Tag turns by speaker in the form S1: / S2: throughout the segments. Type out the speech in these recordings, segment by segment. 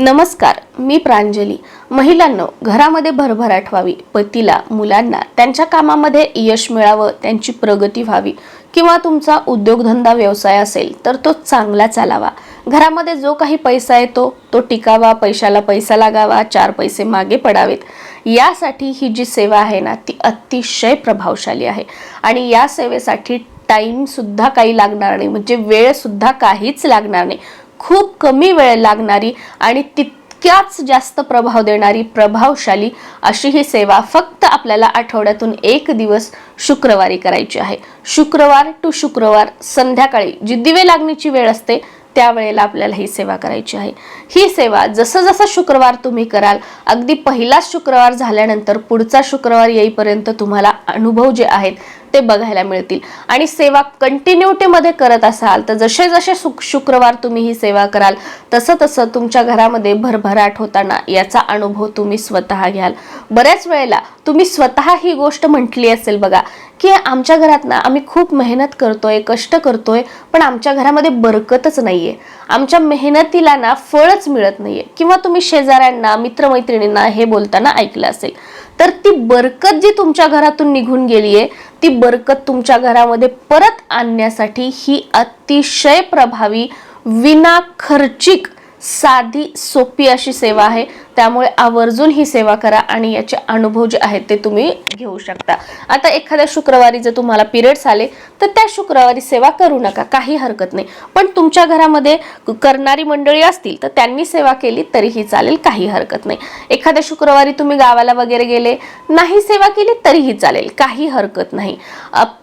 S1: नमस्कार मी प्रांजली. महिलांनो घरामध्ये भरभराट व्हावी. पतीला मुलांना त्यांच्या कामामध्ये यश मिळावं त्यांची प्रगती व्हावी. किंवा तुमचा उद्योगधंदा व्यवसाय असेल तर तो चांगला चालावा. घरामध्ये जो काही पैसा येतो तो टिकावा पैशाला पैसा लागावा चार पैसे मागे पडावेत. यासाठी ही जी सेवा आहे ना ती अतिशय प्रभावशाली आहे. आणि या सेवेसाठी टाईमसुद्धा काही लागणार नाही. म्हणजे वेळसुद्धा काहीच लागणार नाही. खूप कमी वेळ लागणारी आणि तितक्याच जास्त प्रभाव देणारी प्रभावशाली अशी ही सेवा फक्त आपल्याला आठवड्यातून एक दिवस शुक्रवारी करायची आहे. शुक्रवार टू शुक्रवार संध्याकाळी जी दिवे लागण्याची वेळ असते त्यावेळेला आपल्याला ही सेवा करायची आहे. ही सेवा जसं जसं शुक्रवार तुम्ही कराल अगदी पहिलाच शुक्रवार झाल्यानंतर पुढचा शुक्रवार येईपर्यंत तुम्हाला अनुभव जे आहेत ते बघायला मिळतील. आणि सेवा कंटिन्युटीमध्ये करत असाल तर जसे जसे शुक्रवार तुम्ही ही सेवा कराल तसं तसं तुमच्या घरामध्ये भरभराट होताना याचा अनुभव तुम्ही स्वतः घ्याल. बऱ्याच वेळेला तुम्ही स्वतः ही गोष्ट म्हटली असेल बघा की आमच्या घरात ना आम्ही खूप मेहनत करतोय कष्ट करतोय पण आमच्या घरामध्ये बरकतच नाहीये. आमच्या मेहनतीला ना फळच मिळत नाहीये. किंवा तुम्ही शेजाऱ्यांना मित्रमैत्रिणींना हे बोलताना ऐकलं असेल तर ती बरकत जी तुमच्या घरातून निघून गेलीये ती बरकत तुमच्या घरामध्ये परत आणण्यासाठी ही अतिशय प्रभावी विना खर्चिक साधी सोपी अशी सेवा आहे. त्यामुळे आवर्जून ही सेवा करा आणि याचे अनुभव जे आहेत ते तुम्ही घेऊ शकता. आता एखाद्या शुक्रवारी जर तुम्हाला पिरियड्स आले तर त्या शुक्रवारी सेवा करू नका काही हरकत नाही. पण तुमच्या घरामध्ये करणारी मंडळी असतील तर त्यांनी सेवा केली तरीही चालेल काही हरकत नाही. एखाद्या शुक्रवारी तुम्ही गावाला वगैरे गेले नाही सेवा केली तरीही चालेल काही हरकत नाही.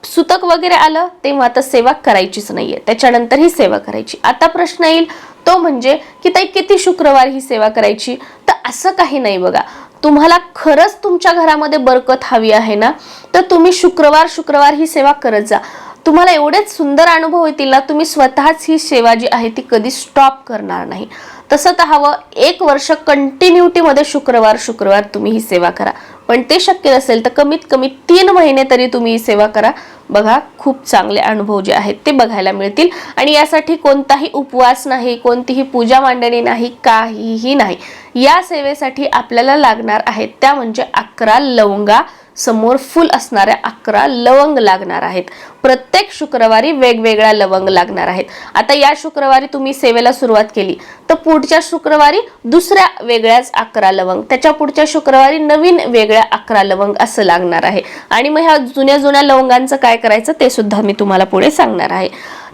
S1: सुतक वगैरे आलं तेव्हा तर सेवा करायचीच नाहीये. त्याच्यानंतर ही सेवा करायची. आता प्रश्न येईल तो म्हणजे की ताई किती शुक्रवार ही सेवा करायची? तर असं काही नाही बघा. तुम्हाला खरंच तुमच्या घरामध्ये बरकत हवी आहे ना? तर तुम्ही शुक्रवार शुक्रवार ही सेवा करत जा. तुम्हाला एवढेच सुंदर अनुभव येतील ना तुम्ही स्वतःच ही सेवा जी आहे ती कधी स्टॉप करणार नाही. तसं तर हवं एक वर्ष कंटिन्युटीमध्ये शुक्रवार शुक्रवार तुम्ही ही सेवा करा. पण ते शक्य नसेल तर कमीत कमी तीन महिने तरी तुम्ही सेवा करा. बघा खूप चांगले अनुभव जे आहेत ते बघायला मिळतील. आणि यासाठी कोणताही उपवास नाही कोणतीही पूजा मांडणी नाही काहीही नाही. या सेवेसाठी आपल्याला लागणार आहेत त्या म्हणजे अकरा लवंगा. समोर फुल असणाऱ्या अकरा लवंग लागणार आहेत. प्रत्येक शुक्रवारी वेगवेगळ्या लवंग लागणार आहेत. आता या शुक्रवारी तुम्ही सेवेला सुरुवात केली. तर पुढच्या शुक्रवारी दुसऱ्या वेगळ्याच अकरा लवंग त्याच्या पुढच्या शुक्रवारी नवीन वेगळ्या अकरा लवंग असं लागणार आहे. आणि मग ह्या जुन्या जुन्या लवंगांचं काय करायचं ते सुद्धा मी तुम्हाला पुढे सांगणार आहे.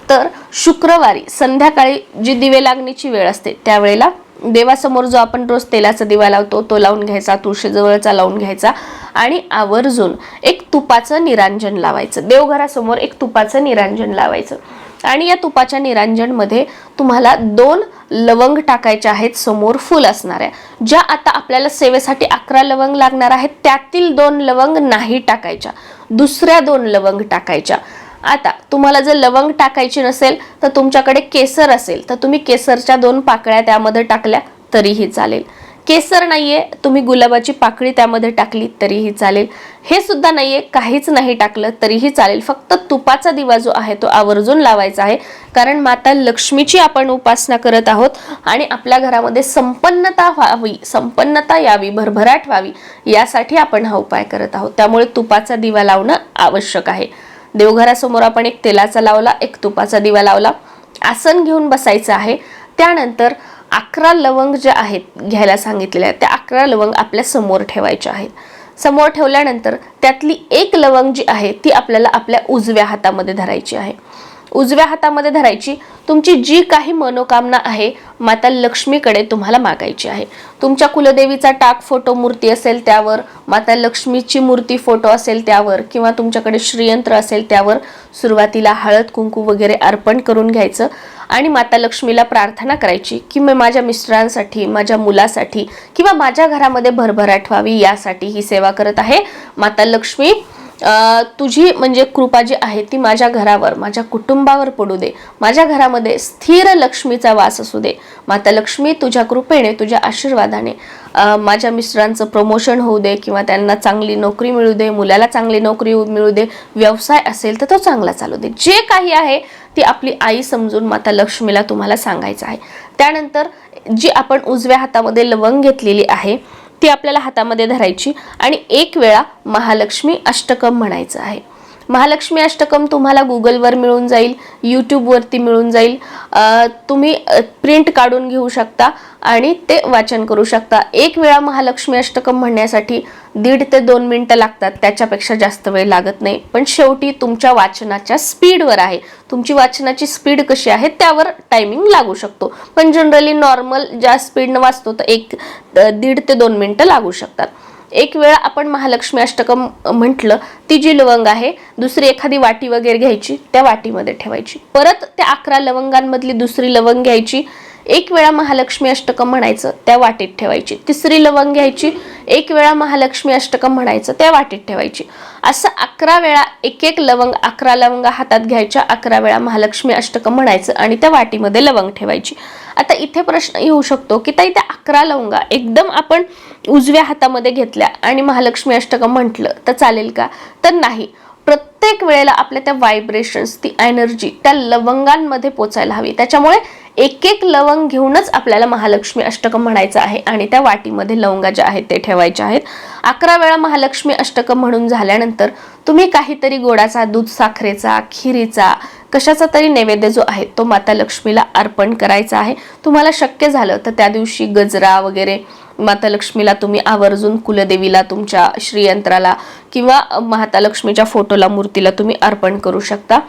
S1: तर शुक्रवारी संध्याकाळी जी दिवे लागण्याची वेळ असते त्यावेळेला देवासमोर जो आपण रोज तेलाचा दिवा लावतो तो लावून घ्यायचा तुळशीजवळचा लावून घ्यायचा आणि आवर्जून एक तुपाचं निरांजन लावायचं. देवघरासमोर एक तुपाचं निरांजन लावायचं. आणि या तुपाच्या निरांजनमध्ये तुम्हाला दोन लवंग टाकायच्या आहेत समोर फुल असणाऱ्या. ज्या आता आपल्याला सेवेसाठी अकरा लवंग लागणार आहेत त्यातील दोन लवंग नाही टाकायच्या. दुसऱ्या दोन लवंग टाकायच्या. आता तुम्हाला जर लवंग टाकायची नसेल तर तुमच्याकडे केसर असेल तर तुम्ही केसरच्या दोन पाकळ्या त्यामध्ये टाकल्या तरीही चालेल. केसर नाहीये तुम्ही गुलाबाची पाकळी त्यामध्ये टाकली तरीही चालेल. हे सुद्धा नाहीये काहीच नाही टाकलं तरीही चालेल. फक्त तुपाचा दिवा जो आहे तो आवर्जून लावायचा आहे. कारण माता लक्ष्मीची आपण उपासना करत आहोत आणि आपल्या घरामध्ये संपन्नता व्हावी संपन्नता यावी भरभराट व्हावी यासाठी आपण हा उपाय करत आहोत. त्यामुळे तुपाचा दिवा लावणं आवश्यक आहे. देवघरासमोर आपण एक तेलाचा लावला एक तुपाचा दिवा लावला. आसन घेऊन बसायचं आहे. त्यानंतर अकरा लवंग जे आहेत घ्यायला सांगितलेल्या त्या अकरा लवंग आपल्यासमोर ठेवायच्या आहेत. समोर ठेवल्यानंतर त्यातली एक लवंग जी आहे ती आपल्याला आपल्या उजव्या हातामध्ये धरायची आहे. उजव्या हातामध्ये धरायची. तुमची जी काही मनोकामना आहे माता लक्ष्मीकडे तुम्हाला मागायची आहे. तुमच्या कुलदेवीचा टाक फोटो मूर्ती असेल त्यावर माता लक्ष्मीची मूर्ती फोटो असेल त्यावर किंवा तुमच्याकडे श्रीयंत्र असेल त्यावर सुरुवातीला हळद कुंकू वगैरे अर्पण करून घ्यायचं आणि माता लक्ष्मीला प्रार्थना करायची की मी माझ्या मिस्टरांसाठी माझ्या मुलासाठी किंवा माझ्या घरामध्ये भरभराट व्हावी यासाठी ही सेवा करत आहे. माता लक्ष्मी तुझी म्हणजे कृपा जी आहे ती माझ्या घरावर माझ्या कुटुंबावर पडू दे. माझ्या घरामध्ये स्थिर लक्ष्मीचा वास असू दे. माता लक्ष्मी तुझ्या कृपेने तुझ्या आशीर्वादाने माझ्या मिस्टरांचं प्रमोशन होऊ दे किंवा त्यांना चांगली नोकरी मिळू दे मुलाला चांगली नोकरी मिळू दे व्यवसाय असेल तर तो चांगला चालू दे. जे काही आहे ती आपली आई समजून माता लक्ष्मीला तुम्हाला सांगायचं आहे. त्यानंतर जी आपण उजव्या हातामध्ये लवंग घेतलेली आहे ती आपल्याला हातामध्ये धरायची. आणि एक वेळा महालक्ष्मी अष्टकम म्हणायचं आहे. महालक्ष्मी अष्टकम तुम्हाला गुगलवर मिळून जाईल यूट्यूबवरती मिळून जाईल. तुम्ही प्रिंट काढून घेऊ शकता आणि ते वाचन करू शकता. एक वेळा महालक्ष्मी अष्टकम म्हणण्यासाठी दीड ते दोन मिनटं लागतात त्याच्यापेक्षा जास्त वेळ लागत नाही. पण शेवटी तुमच्या वाचनाच्या स्पीडवर आहे. तुमची वाचनाची स्पीड कशी आहे त्यावर टायमिंग लागू शकतो. पण जनरली नॉर्मल ज्या स्पीडनं वाचतो तर एक दीड ते दोन मिनटं लागू शकतात. एक वेळा आपण महालक्ष्मी अष्टकम म्हटलं ती जी लवंग आहे दुसरी एखादी वाटी वगैरे घ्यायची त्या वाटीमध्ये ठेवायची. परत त्या अकरा लवंगांमधली दुसरी लवंग घ्यायची एक वेळा महालक्ष्मी अष्टकम म्हणायचं त्या वाटीत ठेवायची. तिसरी लवंग घ्यायची एक वेळा महालक्ष्मी अष्टकम म्हणायचं त्या वाटीत ठेवायची. असं अकरा वेळा एक एक लवंग अकरा लवंग हातात घ्यायच्या अकरा वेळा महालक्ष्मी अष्टकम म्हणायचं आणि त्या वाटीमध्ये लवंग ठेवायची. आता इथे प्रश्न येऊ शकतो की ताई त्या अकरा लवंगा एकदम आपण उजव्या हातामध्ये घेतल्या आणि महालक्ष्मी अष्टकम म्हटलं तर चालेल का? तर नाही. प्रत्येक वेळेला आपल्या त्या व्हायब्रेशन्स ती एनर्जी त्या लवंगांमध्ये पोचायला हवी. त्याच्यामुळे एक एक लवंग घेऊनच आपल्याला महालक्ष्मी अष्टकम म्हणायचं आहे आणि त्या वाटीमध्ये लवंगा ज्या आहेत ते ठेवायच्या आहेत. अकरा वेळा महालक्ष्मी अष्टकम म्हणून झाल्यानंतर तुम्ही काहीतरी गोडाचा दूध साखरेचा खिरीचा कशाचा तरी नैवेद्य जो आहे तो माता लक्ष्मीला अर्पण करायचा आहे. तुम्हाला शक्य झालं तर त्या दिवशी गजरा वगैरे माता लक्ष्मीला तुम्ही आवर्जून कुलदेवीला तुमच्या श्रीयंत्राला किंवा माता लक्ष्मीच्या फोटोला मूर्तीला तुम्ही अर्पण करू शकता.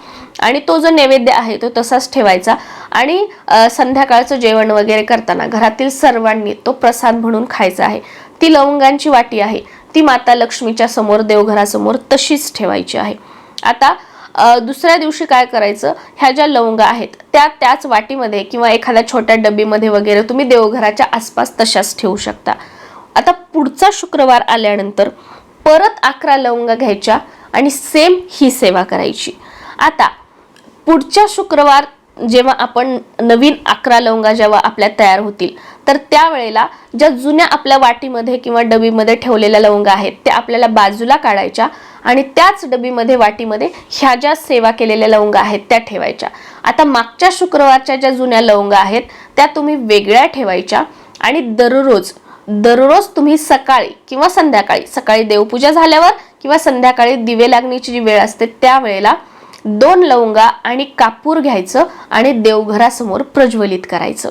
S1: आणि तो जो नैवेद्य आहे तो तसाच ठेवायचा. आणि संध्याकाळचं जेवण वगैरे करताना घरातील सर्वांनी तो प्रसाद म्हणून खायचा आहे. ती लवंगांची वाटी आहे. ती माता लक्ष्मीच्या समोर देवघरासमोर तशीच ठेवायची आहे. आता दुसऱ्या दिवशी काय करायचं? ह्या ज्या लवंगा आहेत त्या त्याच वाटीमध्ये किंवा एखाद्या छोट्या डब्बीमध्ये वगैरे तुम्ही देवघराच्या आसपास तशाच ठेवू शकता. आता पुढचा शुक्रवार आल्यानंतर परत अकरा लवंगा घ्यायच्या आणि सेम ही सेवा करायची. आता पुढच्या शुक्रवार जेव्हा आपण नवीन अकरा लवंगा जेव्हा आपल्या तयार होतील तर त्यावेळेला ज्या जुन्या आपल्या वाटीमध्ये किंवा डबीमध्ये ठेवलेल्या लवंगा आहेत त्या आपल्याला बाजूला काढायच्या आणि त्याच डबीमध्ये वाटीमध्ये ह्या ज्या सेवा केलेल्या लवंगा आहेत त्या ठेवायच्या. आता मागच्या शुक्रवारच्या ज्या जुन्या लवंगा आहेत त्या तुम्ही वेगळ्या ठेवायच्या आणि दररोज दररोज तुम्ही सकाळी किंवा संध्याकाळी सकाळी देवपूजा झाल्यावर किंवा संध्याकाळी दिवे लागण्याची जी वेळ असते त्या वेळेला दोन लवंगा आणि कापूर घ्यायचं आणि देवघरासमोर प्रज्वलित करायचं.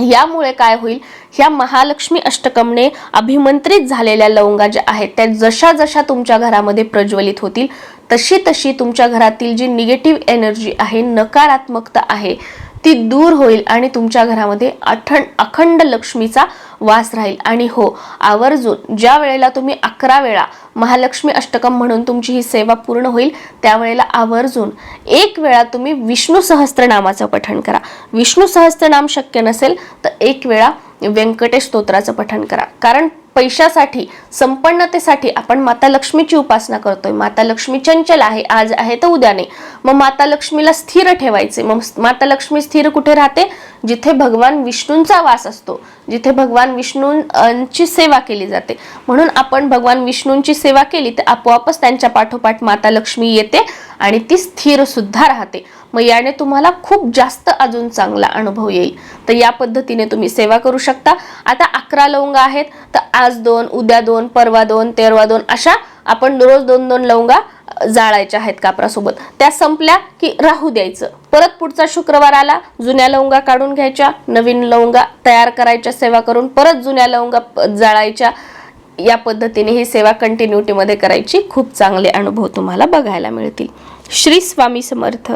S1: यामुळे काय होईल? ह्या महालक्ष्मी अष्टकमने अभिमंत्रित झालेल्या लवंगा ज्या आहेत त्या जशा जशा तुमच्या घरामध्ये प्रज्वलित होतील. तशी तशी तुमच्या घरातील जी निगेटिव्ह एनर्जी आहे नकारात्मकता आहे ती दूर होईल आणि तुमच्या घरामध्ये अठंड अखंड लक्ष्मीचा वास राहील. आणि हो आवर्जून ज्या वेळेला तुम्ही अकरा वेळा महालक्ष्मी अष्टकम म्हणून तुमची ही सेवा पूर्ण होईल त्यावेळेला आवर्जून एक वेळा तुम्ही विष्णू सहस्त्रनामाचं पठण करा. विष्णू सहस्त्रनाम शक्य नसेल तर एक वेळा व्यंकटेश स्तोत्राचं पठण करा. कारण पैशासाठी संपन्नतेसाठी आपण माता लक्ष्मीची उपासना करतोय. माता लक्ष्मी चंचल आहे आज आहे तर उद्या नाही. मग माता लक्ष्मीला स्थिर ठेवायचे. मग माता लक्ष्मी स्थिर कुठे राहते? जिथे भगवान विष्णूंचा वास असतो. जिथे भगवान विष्णूंची सेवा केली जाते. म्हणून आपण भगवान विष्णूंची सेवा केली तर आपोआपच त्यांच्या पाठोपाठ माता लक्ष्मी येते. आणि ती स्थिर सुद्धा राहते. मग याने तुम्हाला खूप जास्त अजून चांगला अनुभव येईल. तर या पद्धतीने तुम्ही सेवा करू शकता. आता अकरा लवंगा आहेत. तर आज दोन उद्या दोन परवा दोन तेरवा दोन अशा आपण रोज दोन दोन लवंगा जाळायच्या आहेत कापरासोबत. त्या संपल्या की राहू द्यायचं. परत पुढचा शुक्रवार आला जुन्या लवंगा काढून घ्यायच्या नवीन लवंगा तयार करायच्या सेवा करून परत जुन्या लवंगा जाळायच्या. या पद्धतीने ही सेवा कंटिन्युटीमध्ये करायची खूप चांगले अनुभव तुम्हाला बघायला मिळतील. श्री स्वामी समर्थ.